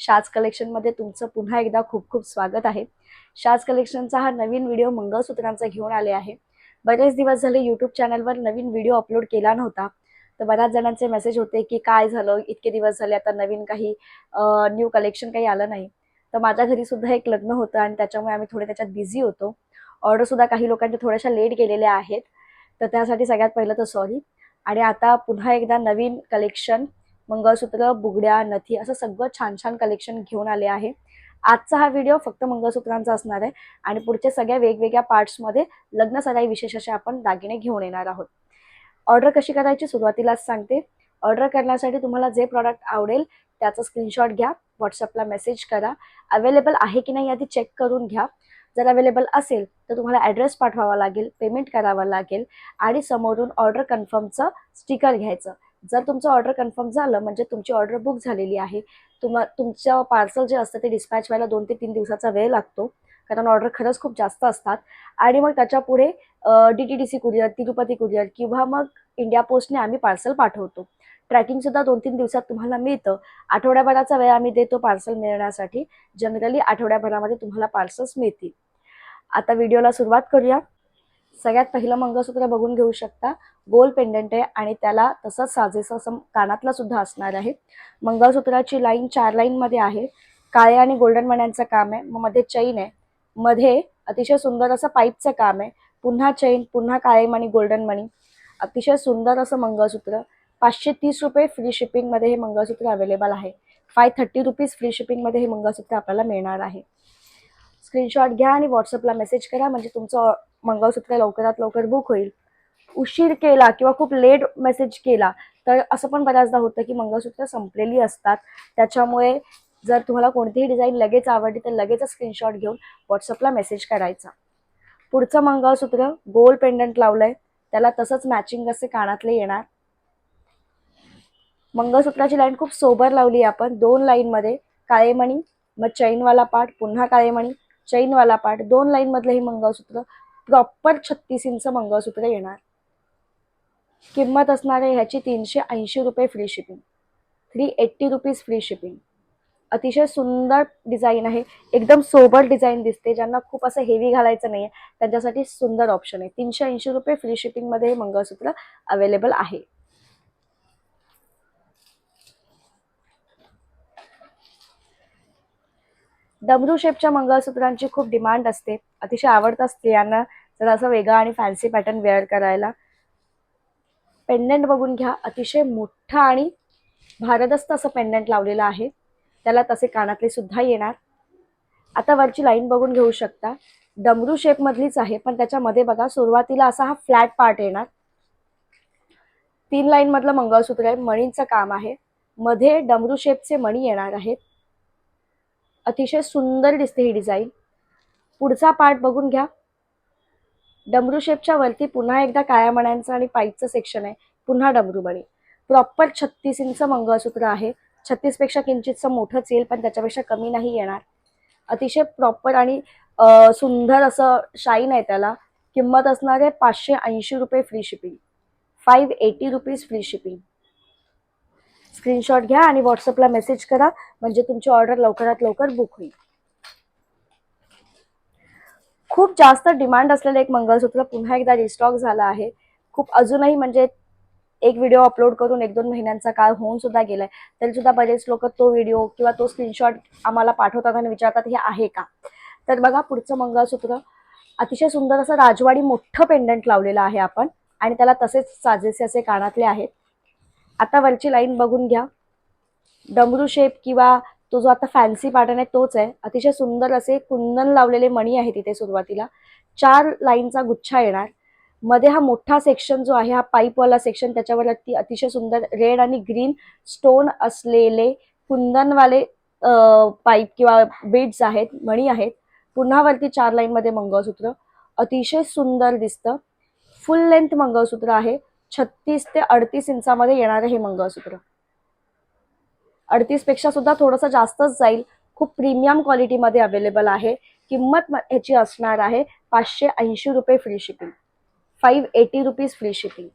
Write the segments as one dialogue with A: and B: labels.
A: शाज कलेक्शनमध्ये तुमचं पुन्हा एकदा खूप खूप स्वागत आहे. शाज कलेक्शनचा हा नवीन व्हिडिओ मंगळसूत्रांचा घेऊन आले आहे. बरेच दिवस झाले यूट्यूब चॅनलवर नवीन व्हिडिओ अपलोड केला नव्हता. तर बऱ्याच जणांचे मेसेज होते की काय झालं इतके दिवस झाले आता नवीन काही न्यू कलेक्शन काही आलं नाही. तर माझ्या घरी सुद्धा एक लग्न होतं आणि त्याच्यामुळे आम्ही थोडे त्याच्यात बिझी होतो. ऑर्डरसुद्धा काही लोकांच्या थोड्याशा लेट गेलेल्या आहेत. तर त्यासाठी सगळ्यात पहिलं तर सॉरी आणि आता पुन्हा एकदा नवीन कलेक्शन मंगळसूत्र बुगड्या नथी असं सगळं छान छान कलेक्शन घेऊन आले आहे. आजचा हा व्हिडिओ फक्त मंगळसूत्रांचा असणार आहे आणि पुढच्या सगळ्या वेगवेगळ्या पार्ट्समध्ये लग्न सराई विशेष असे आपण दागिने घेऊन येणार आहोत. ऑर्डर कशी करायची सुरुवातीलाच सांगते. ऑर्डर करण्यासाठी तुम्हाला जे प्रॉडक्ट आवडेल त्याचा स्क्रीनशॉट घ्या व्हॉट्सअपला मेसेज करा. अवेलेबल आहे की नाही आधी चेक करून घ्या. जर अवेलेबल असेल तर तुम्हाला ॲड्रेस पाठवावा लागेल पेमेंट करावं लागेल आणि समोरून ऑर्डर कन्फर्मचं स्टिकर घ्यायचं. जर तुमचं ऑर्डर कन्फर्म झालं म्हणजे तुमची ऑर्डर बुक झालेली आहे तुम्हा तुमचं पार्सल जे असतं ते डिस्पॅच व्हायला दोन ते तीन दिवसाचा वेळ लागतो कारण ऑर्डर खरंच खूप जास्त असतात. आणि मग त्याच्या पुढे D T D C courier Tirupati courier किंवा मग इंडिया पोस्टने आम्ही पार्सल पाठवतो. ट्रॅकिंगसुद्धा दोन तीन दिवसात तुम्हाला मिळतं. आठवड्याभराचा वेळ आम्ही देतो पार्सल मिळण्यासाठी. जनरली आठवड्याभरामध्ये तुम्हाला पार्सल्स मिळतील. आता व्हिडिओला सुरुवात करूया. सगळ्यात पहिलं मंगळसूत्र बघून घेऊ शकता. गोल पेंडंट आहे आणि त्याला तसंच साजेसं असं कानातला सुद्धा असणार आहे. मंगळसूत्राची लाईन चार लाईनमध्ये आहे. काळे आणि गोल्डन मण्यांचं काम आहे. मग मध्ये चैन आहे. मध्ये अतिशय सुंदर असं पाईपचं काम आहे. पुन्हा चैन पुन्हा काळे मणी गोल्डन मणी. अतिशय सुंदर असं मंगळसूत्र. पाचशे तीस रुपये फ्री शिपिंगमध्ये हे मंगळसूत्र अवेलेबल आहे. फाय थर्टी रुपीज फ्री शिपिंगमध्ये हे मंगळसूत्र आपल्याला मिळणार आहे. स्क्रीनशॉट घ्या आणि व्हॉट्सअपला मेसेज करा. म्हणजे तुमचं मंगळसूत्र लवकरात लवकर बुक होईल. उशीर केला किंवा खूप लेट मेसेज केला तर असं पण बऱ्याचदा होतं की मंगळसूत्र संपलेली असतात. त्याच्यामुळे जर तुम्हाला कोणतीही डिझाईन लगेच आवडली तर लगेच स्क्रीनशॉट घेऊन व्हॉट्सअपला मेसेज करायचा. पुढचं मंगळसूत्र गोल पेंडंट लावलंय. त्याला तसंच मॅचिंग असे कानातले येणार. मंगळसूत्राची लाईन खूप सोबर लावली आपण. दोन लाईनमध्ये काळेमणी मग चैनवाला पार्ट पुन्हा काळेमणी चैनवाला पार्ट दोन लाईनमधलं हे मंगळसूत्र प्रॉपर छत्तीस इंच मंगळसूत्र येणार. किंमत असणार आहे ह्याची तीनशे ऐंशी रुपये free shipping three eighty rupees free shipping अतिशय सुंदर डिझाईन आहे. एकदम सोबर डिझाईन दिसते. ज्यांना खूप असं हेवी घालायचं नाही आहे त्यांच्यासाठी सुंदर ऑप्शन आहे. तीनशे ऐंशी रुपये फ्री शिपिंगमध्ये हे मंगळसूत्र अवेलेबल आहे. डमरू शेपच्या मंगळसूत्रांची खूप डिमांड असते. अतिशय आवडतात असते तर असं वेगळा आणि फॅन्सी पॅटर्न वेअर करायला. पेंडंट बघून घ्या अतिशय मोठा आणि भारदस्त असं पेंडंट लावलेलं आहे. त्याला तसे कानातले सुद्धा येणार. आता वरची लाईन बघून घेऊ शकता. डमरू शेपमधलीच आहे पण त्याच्यामध्ये बघा सुरुवातीला असा हा फ्लॅट पार्ट येणार. तीन लाईन मधलं मंगळसूत्र आहे मणींचं काम आहे. मध्ये डमरू शेपचे मणी येणार आहेत. अतिशय सुंदर दिसते ही डिझाईन पुढचा पार्ट बघून घ्या. डमरू शेपच्या वरती पुन्हा एकदा काळ्या मण्यांचं आणि पाईपचं सेक्शन आहे. पुन्हा डमरूमणी प्रॉपर छत्तीस इंच मंगळसूत्र आहे. छत्तीसपेक्षा किंचितचं मोठंच येईल पण त्याच्यापेक्षा कमी नाही येणार. अतिशय प्रॉपर आणि सुंदर असं शाईन आहे त्याला. किंमत असणार आहे पाचशे ऐंशी रुपये free shipping. Five eighty rupees free shipping. Screenshot घ्या आणि व्हॉट्सअपला मेसेज करा. म्हणजे तुमची ऑर्डर लवकरात लवकर बुक होईल. खूप जास्त डिमांड असलेलं एक मंगळसूत्र पुन्हा एकदा रिस्टॉक झालं आहे. खूप अजूनही म्हणजे एक व्हिडिओ अपलोड करून एक दोन महिन्यांचा काळ होऊन सुद्धा गेलाय. तरी सुद्धा बरेच लोक तो व्हिडिओ किंवा तो स्क्रीनशॉट आम्हाला पाठवतात आणि विचारतात हे आहे का? तर बघा पुढचं मंगळसूत्र. अतिशय सुंदर असं राजवाडी मोठं पेंडंट लावलेलं आहे आपण आणि त्याला तसेच साजेसे असे कानातले आहेत. आता वरची लाईन बघून घ्या. डमरू शेप किंवा तो जो आता फॅन्सी पॅटर्न आहे तोच आहे. अतिशय सुंदर असे कुंदन लावलेले मणी आहे तिथे सुरुवातीला. चार लाईनचा गुच्छा येणार. मध्ये हा मोठा सेक्शन जो आहे हा पाईपवाला सेक्शन त्याच्यावरती अतिशय सुंदर रेड आणि ग्रीन स्टोन असलेले कुंदनवाले पाईप किंवा बीड्स आहेत मणी आहेत. पुन्हा वरती चार लाईनमध्ये मंगळसूत्र. अतिशय सुंदर दिसतं. फुल लेंथ मंगळसूत्र आहे. छत्तीस ते अडतीस इंचामध्ये येणारं हे मंगळसूत्र. अडतीसपेक्षा सुद्धा थोडंसं जास्तच जाईल. खूप प्रीमियम क्वालिटीमध्ये अवेलेबल आहे. किंमत म- ह्याची असणार आहे पाचशे ऐंशी रुपये free shipping five eighty rupees free shipping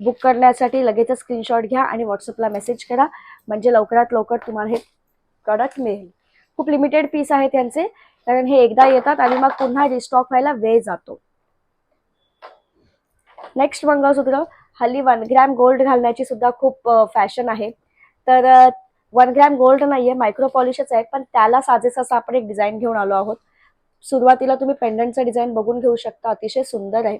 A: book करण्यासाठी लगेचच स्क्रीनशॉट घ्या आणि व्हॉट्सअपला मेसेज करा. म्हणजे लवकरात लवकर तुम्हाला हे प्रॉडक्ट मिळेल. खूप लिमिटेड पीस आहेत त्यांचे कारण हे एकदा येतात आणि मग पुन्हा रिस्टॉक व्हायला वेळ जातो. नेक्स्ट मंगळसूत्र. हल्ली वन ग्रॅम गोल्ड घालण्याची सुद्धा खूप फॅशन आहे. तर वन ग्रॅम गोल्ड नाहीये मायक्रो पॉलिशच आहे पण त्याला साजेस आपण एक डिझाईन घेऊन आलो आहोत. सुरुवातीला तुम्ही पेंडंटचा डिझाईन बघून घेऊ शकता अतिशय सुंदर आहे.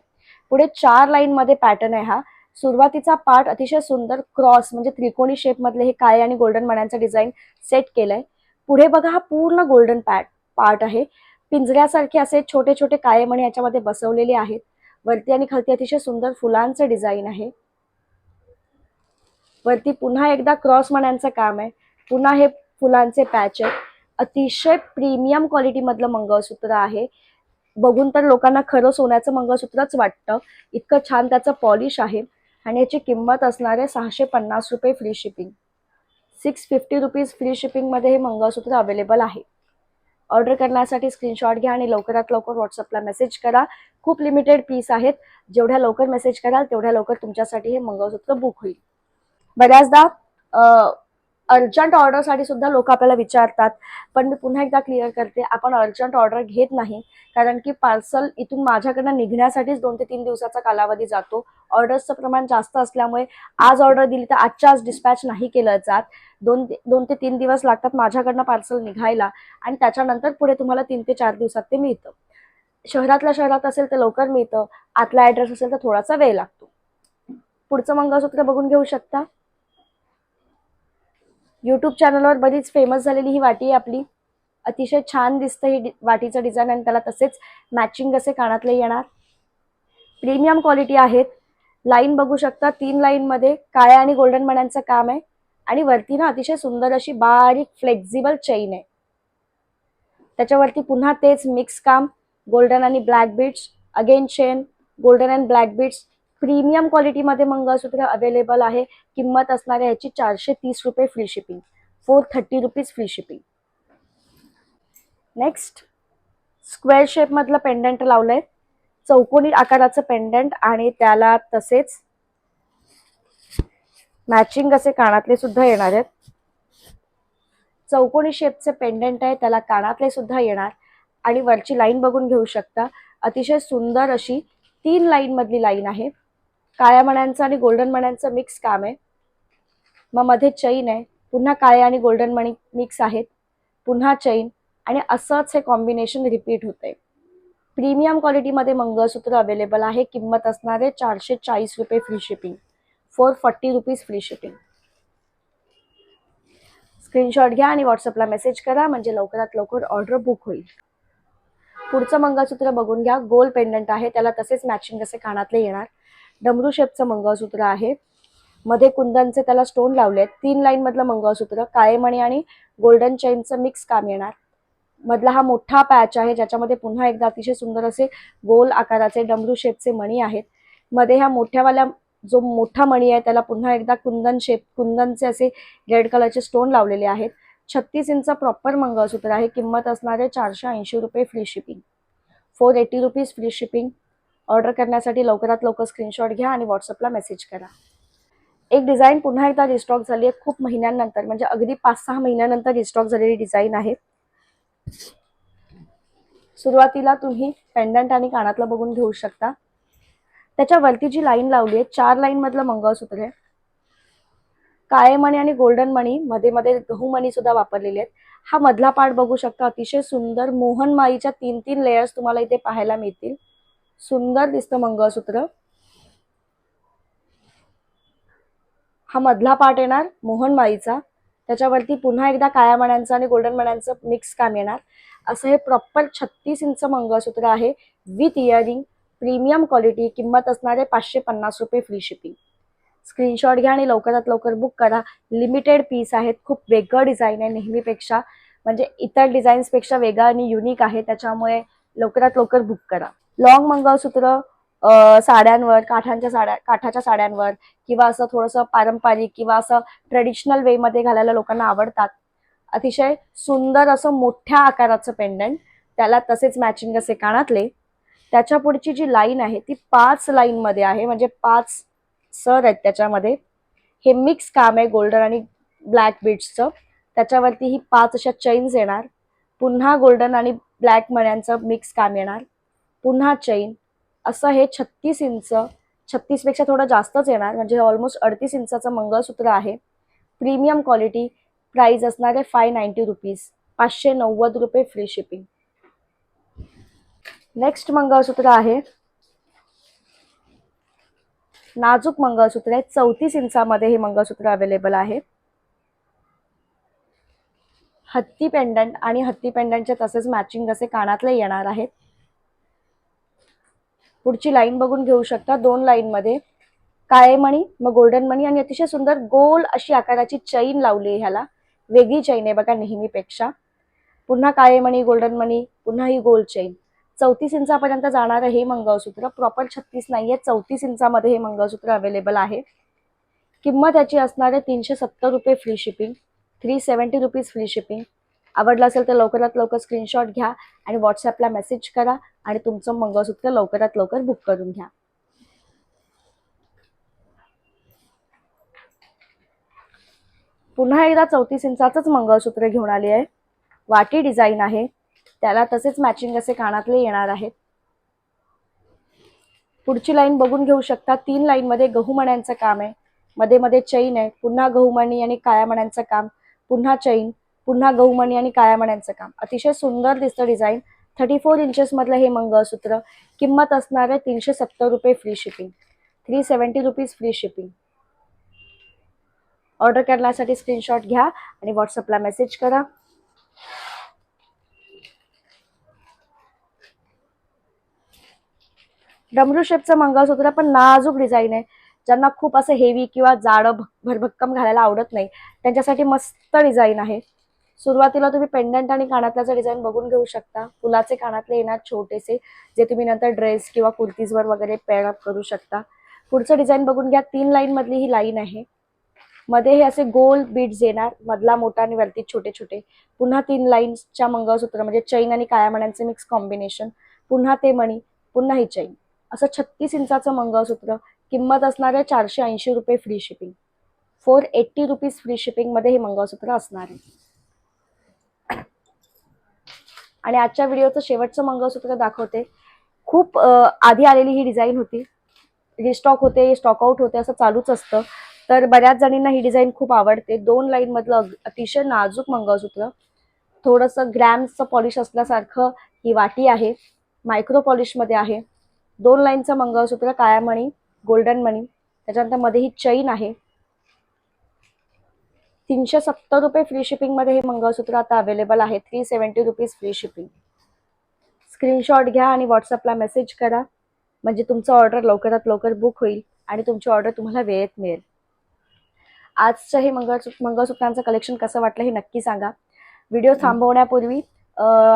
A: पुढे चार लाईन मध्ये पॅटर्न आहे हा. सुरुवातीचा पार्ट अतिशय सुंदर क्रॉस म्हणजे त्रिकोणी शेप मधले हे काळे आणि गोल्डन मण्यांचं डिझाईन सेट केलंय. पुढे बघा हा पूर्ण गोल्डन पॅट पार्ट आहे. पिंजऱ्यासारखे असे छोटे छोटे काळे मणी याच्यामध्ये बसवलेले आहेत. वरती आणि खालती अतिशय सुंदर फुलांचं डिझाईन आहे. वरती पुन्हा एकदा क्रॉस मण्यांचं काम आहे. पुन्हा हे फुलांचे पॅच आहेत. अतिशय प्रीमियम क्वालिटीमधलं मंगळसूत्र आहे. बघून तर लोकांना खरं सोन्याचं मंगळसूत्रच वाटतं. इतकं छान त्याचं पॉलिश आहे. आणि याची किंमत असणार आहे सहाशे पन्नास रुपये free shipping six fifty rupees free शिपिंगमध्ये हे मंगळसूत्र अवेलेबल आहे. ऑर्डर करण्यासाठी स्क्रीनशॉट घ्या आणि लवकरात लवकर व्हॉट्सअपला मेसेज करा. खूप लिमिटेड पीस आहेत. जेवढ्या लवकर मेसेज कराल तेवढ्या लवकर तुमच्यासाठी हे मंगळसूत्र बुक होईल. बऱ्याचदा अर्जंट ऑर्डरसाठी सुद्धा लोक आपल्याला विचारतात पण मी पुन्हा एकदा क्लिअर करते आपण अर्जंट ऑर्डर घेत नाही कारण की पार्सल इथून माझ्याकडनं निघण्यासाठीच दोन ते तीन दिवसाचा कालावधी जातो. ऑर्डर्सचं प्रमाण जास्त असल्यामुळे आज ऑर्डर दिली तर आजच्या आज डिस्पॅच नाही केलं जात. दोन ते दोन ते तीन दिवस लागतात माझ्याकडनं पार्सल निघायला आणि त्याच्यानंतर पुढे तुम्हाला तीन ते चार दिवसात ते मिळतं. शहरातल्या शहरात असेल तर लवकर मिळतं आतला ॲड्रेस असेल तर थोडासा वेळ लागतो. पुढचं मंगळसूत्र बघून घेऊ शकता? यूट्यूब चॅनलवर बरीच फेमस झालेली ही वाटी आहे आपली. अतिशय छान दिसतं ही डि- वाटीचं डिझाईन आणि त्याला तसेच मॅचिंग असे कानातले येणार. प्रीमियम क्वालिटी आहेत. लाईन बघू शकता तीन लाईनमध्ये काळ्या आणि गोल्डन मण्यांचं काम आहे. आणि वरती ना अतिशय सुंदर अशी बारीक फ्लेक्झिबल चेन आहे. त्याच्यावरती पुन्हा तेच मिक्स काम. गोल्डन आणि black beads again chain golden and black beads premium क्वालिटीमध्ये mangalsutra available आहे. किंमत असणाऱ्या याची चारशे तीस रुपये free shipping four thirty rupees free shipping next square शेपमधलं pendant लावलंय. चौकोनी आकाराचं पेंडंट आणि त्याला तसेच मॅचिंग असे कानातले सुद्धा येणार आहेत. चौकोनी शेपचे पेंडंट आहे त्याला कानातले सुद्धा येणार. आणि वरची लाईन बघून घेऊ शकता. अतिशय सुंदर अशी तीन लाईन मधली लाईन आहे. काळ्या मण्यांचं आणि गोल्डन मण्यांचं मिक्स काम आहे. मग मध्ये चैन आहे. पुन्हा काळे आणि गोल्डन मणी मिक्स आहेत. पुन्हा चैन आणि असंच हे कॉम्बिनेशन रिपीट होतंय. प्रीमियम क्वालिटीमध्ये मंगळसूत्र अवेलेबल आहे. किंमत असणारे चारशे चाळीस रुपये free shipping four forty rupees free shipping screenshot घ्या आणि व्हॉट्सअपला मेसेज करा. म्हणजे लवकरात लवकर ऑर्डर बुक होईल. पुढचं मंगळसूत्र बघून घ्या. गोल पेंडंट आहे. त्याला तसेच मॅचिंग असे कानातले येणार. डमरू शेपचं मंगळसूत्र आहे. मध्ये कुंदनचे त्याला स्टोन लावले आहेत तीन लाईन मधलं मंगळसूत्र काळे मणी आणि गोल्डन चेनचं मिक्स काम येणार. मधला हा मोठा पॅच आहे ज्याच्यामध्ये पुन्हा एकदा अतिशय सुंदर असे गोल आकाराचे डमरू शेपचे मणी आहेत. मध्ये ह्या मोठ्यावाल्या जो मोठा मणी आहे त्याला पुन्हा एकदा कुंदन शेप कुंदनचे असे रेड कलरचे स्टोन लावलेले आहेत. छत्तीस इंच प्रॉपर मंगळसूत्र आहे. किंमत असणारे चारशे ऐंशी रुपये free shipping four eighty rupees free shipping order करण्यासाठी लवकरात लवकर स्क्रीनशॉट घ्या आणि व्हॉट्सअपला मेसेज करा. एक डिझाईन पुन्हा एकदा रिस्टॉक झाली आहे खूप महिन्यांनंतर म्हणजे अगदी पाच सहा महिन्यानंतर रिस्टॉक झालेली डिझाईन आहे. सुरुवातीला तुम्ही पेंडंट आणि कानातलं बघून घेऊ शकता. त्याच्यावरती जी लाईन लावली आहे चार लाईन मधलं मंगळसूत्र आहे. काळे मणी आणि गोल्डन मणी मध्ये मध्ये गहू मणी सुद्धा वापरलेले आहेत. हा मधला पार्ट बघू शकता अतिशय सुंदर मोहनमाईच्या तीन तीन लेयर्स तुम्हाला इथे पाहायला मिळतील. सुंदर दिसतं मंगळसूत्र. हा मधला पार्ट येणार मोहन माळीचा त्याच्यावरती पुन्हा एकदा काळ्या मण्यांचं आणि गोल्डन मण्यांचं मिक्स काम येणार. असं हे प्रॉपर छत्तीस इंच मंगळसूत्र आहे विथ इयरिंग प्रीमियम क्वालिटी किंमत असणारे पाचशे पन्नास रुपये फ्री शिपिंग स्क्रीनशॉट घ्या आणि लवकरात लवकर बुक करा. लिमिटेड पीस आहेत खूप वेगळं डिझाईन आहे नेहमीपेक्षा. म्हणजे इतर डिझाईन्सपेक्षा वेगळं आणि युनिक आहे. त्याच्यामुळे लवकरात लवकर बुक करा. लॉंग मंगळसूत्र साड्यांवर काठांच्या साड्या काठाच्या साड्यांवर किंवा असं थोडंसं पारंपरिक किंवा असं ट्रेडिशनल वेमध्ये घालायला लोकांना आवडतात. अतिशय सुंदर असं मोठ्या आकाराचं पेंडंट त्याला तसेच मॅचिंग असे कानातले. त्याच्या पुढची जी लाईन आहे ती पाच लाईन मध्ये आहे. म्हणजे पाच सर आहेत त्याच्यामध्ये. हे मिक्स काम आहे गोल्डन आणि ब्लॅक बीट्सचं त्याच्यावरती ही पाच अशा चैन्स येणार. पुन्हा गोल्डन आणि ब्लॅक मण्यांचं मिक्स काम येणार. पुन्हा चैन असं हे छत्तीस इंच छत्तीसपेक्षा थोडं जास्तच येणार. म्हणजे ऑलमोस्ट अडतीस इंचाचं मंगळसूत्र आहे. प्रीमियम क्वालिटी प्राईज असणारे फाय नाईन्टी रुपीज पाचशे नव्वद रुपये फ्री शिपिंग नेक्स्ट मंगळसूत्र आहे. नाजूक मंगळसूत्र आहे. चौतीस इंचामध्ये हे मंगळसूत्र अवेलेबल आहे. हत्ती पेंडंट आणि हत्ती पेंडंटचे तसेच मॅचिंग असे कानातले येणार आहेत. पुढची लाईन बघून घेऊ शकता. दोन लाईनमध्ये काळे मणी मग गोल्डन मणी आणि अतिशय सुंदर गोल अशी आकाराची चैन लावली आहे ह्याला. वेगळी चैन आहे बघा नेहमीपेक्षा. पुन्हा काळे मणी गोल्डन मणी पुन्हा ही गोल चैन चौतीस इंचापर्यंत जाणारं हे मंगळसूत्र. प्रॉपर छत्तीस नाहीये चौतीस इंचामध्ये हे मंगळसूत्र अवेलेबल आहे. किंमत याची असणार आहे तीनशे सत्तर रुपये free shipping three seventy rupees free shipping आवडलं असेल तर लवकरात लवकर स्क्रीनशॉट घ्या आणि व्हॉट्सॲपला मेसेज करा आणि तुमचं मंगळसूत्र लवकरात लवकर बुक करून घ्या. पुन्हा एकदा चौतीस इंचाचंच मंगळसूत्र घेऊन आली आहे. वाटी डिझाईन आहे. त्याला तसेच मॅचिंग असे कानातले येणार आहेत. पुढची लाईन बघून घेऊ शकता. तीन लाईनमध्ये गहू मण्यांचं काम आहे. मध्ये मध्ये चैन आहे. पुन्हा गहू मणी आणि काळ्या मण्यांचं काम. पुन्हा चैन पुन्हा गहूमणी आणि काळ्यामण्यांचं काम. अतिशय सुंदर दिसतं डिझाईन थर्टी फोर इंचेसमधलं हे मंगळसूत्र. किंमत असणार आहे तीनशे सत्तर रुपये free shipping three seventy rupees free shipping order करण्यासाठी स्क्रीनशॉट घ्या आणि व्हॉट्सअपला मेसेज करा. डमरू शेपचं मंगळसूत्र पण नाजूक डिझाईन आहे. ज्यांना खूप असं हेवी किंवा जाडं भरभक्कम घालायला आवडत नाही. त्यांच्यासाठी मस्त डिझाईन आहे. सुरुवातीला तुम्ही पेंडंट आणि कानातल्याचं डिझाईन बघून घेऊ शकता. फुलाचे कानातले येणार छोटेसे जे तुम्ही नंतर ड्रेस किंवा कुर्तीजवर वगैरे पेअरअप करू शकता. पुढचं डिझाईन बघून घ्या. तीन लाईन मधली ही लाईन आहे. मध्ये हे असे गोल बीड्स येणार. मधला मोठा आणि वरती छोटे छोटे. पुन्हा तीन लाईन्सच्या मंगळसूत्र म्हणजे चैन आणि काळ्या मण्यांचे मिक्स कॉम्बिनेशन पुन्हा ते मणी पुन्हा ही चैन असं छत्तीस इंचाचं मंगळसूत्र. किंमत असणार आहे चारशे ऐंशी रुपये free shipping four eighty rupees free शिपिंगमध्ये हे मंगळसूत्र असणार आहे. आणि आजच्या व्हिडिओचं शेवटचं मंगळसूत्र दाखवते. खूप आधी आलेली ही डिझाईन होती. रिस्टॉक होते स्टॉकआउट होते असं चालूच असतं. तर बऱ्याच जणींना ही डिझाईन खूप आवडते. दोन लाईन मधलं अग- अतिशय नाजूक मंगळसूत्र. थोडंसं ग्रॅम्सचं पॉलिश असल्यासारखं ही वाटी आहे. मायक्रो पॉलिशमध्ये आहे. दोन लाईनचं मंगळसूत्र काळ्या मणी गोल्डन मणी. त्याच्यानंतरमध्ये ही चैन आहे. तीनशे सत्तर रुपये फ्री शिपिंगमध्ये हे मंगळसूत्र आता अवेलेबल आहे. Three seventy rupees free shipping screenshot घ्या आणि व्हॉट्सअपला मेसेज करा. म्हणजे तुमचं ऑर्डर लवकरात लवकर बुक होईल आणि तुमची ऑर्डर तुम्हाला वेळेत मिळेल. आजचं हे मंगळसू मंगळसूत्रांचं कलेक्शन कसं वाटलं हे नक्की सांगा. व्हिडिओ थांबवण्यापूर्वी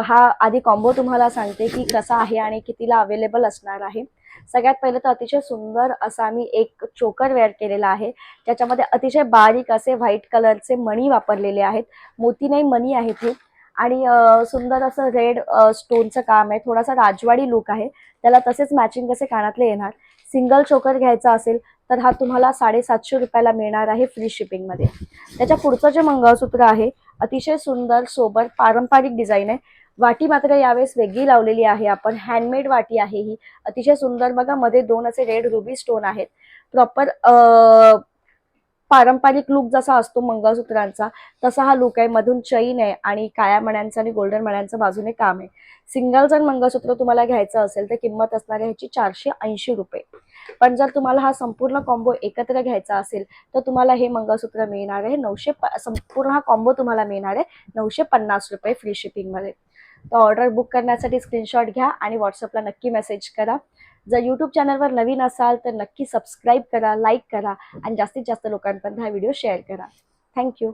A: हा आधी कॉम्बो तुम्हाला सांगते की कसा आहे आणि कितीला अवेलेबल असणार आहे. सगळ्यात पहिलं तर अतिशय सुंदर असा मी एक चोकर वेअर केलेला आहे. त्याच्यामध्ये अतिशय बारीक असे व्हाईट कलरचे मणी वापरलेले आहेत. मोती नाही मणी आहेत हे. आणि सुंदर असं रेड स्टोनचं काम आहे. थोडासा राजवाडी लुक आहे. त्याला तसेच मॅचिंग कसे कानातले येणार? सिंगल चोकर घ्यायचा असेल तर हा तुम्हाला साडेसातशे रुपयाला मिळणार आहे फ्री शिपिंगमध्ये त्याच्या पुढचं जे मंगळसूत्र आहे अतिशय सुंदर सोबर पारंपरिक डिझाईन आहे. वाटी मात्र यावेळेस वेगळी लावलेली आहे आपण. हँडमेड वाटी आहे ही. अतिशय सुंदर. बघा मध्ये दोन असे रेड रुबी स्टोन आहेत. प्रॉपर पारंपरिक लुक जसा असतो मंगळसूत्रांचा तसा हा लुक आहे. मधून चैन आहे आणि काळ्या मण्यांचं आणि गोल्डन मण्यांचं बाजूने काम आहे. सिंगल जर मंगळसूत्र तुम्हाला घ्यायचं असेल तर किंमत असणार आहे ह्याची चारशे ऐंशी रुपये. पण जर तुम्हाला हा संपूर्ण कॉम्बो एकत्र घ्यायचा असेल तर तुम्हाला हे मंगळसूत्र मिळणार आहे नऊशे प- संपूर्ण हा कॉम्बो तुम्हाला मिळणार आहे नऊशे पन्नास रुपये फ्री शिपिंगमध्ये तर ऑर्डर बुक करण्यासाठी स्क्रीनशॉट घ्या आणि व्हॉट्सअपला नक्की मेसेज करा. जर यूट्यूब चॅनलवर नवीन असाल तर नक्की सबस्क्राईब करा लाईक करा आणि जास्तीत जास्त लोकांपर्यंत हा व्हिडिओ शेअर करा. थँक्यू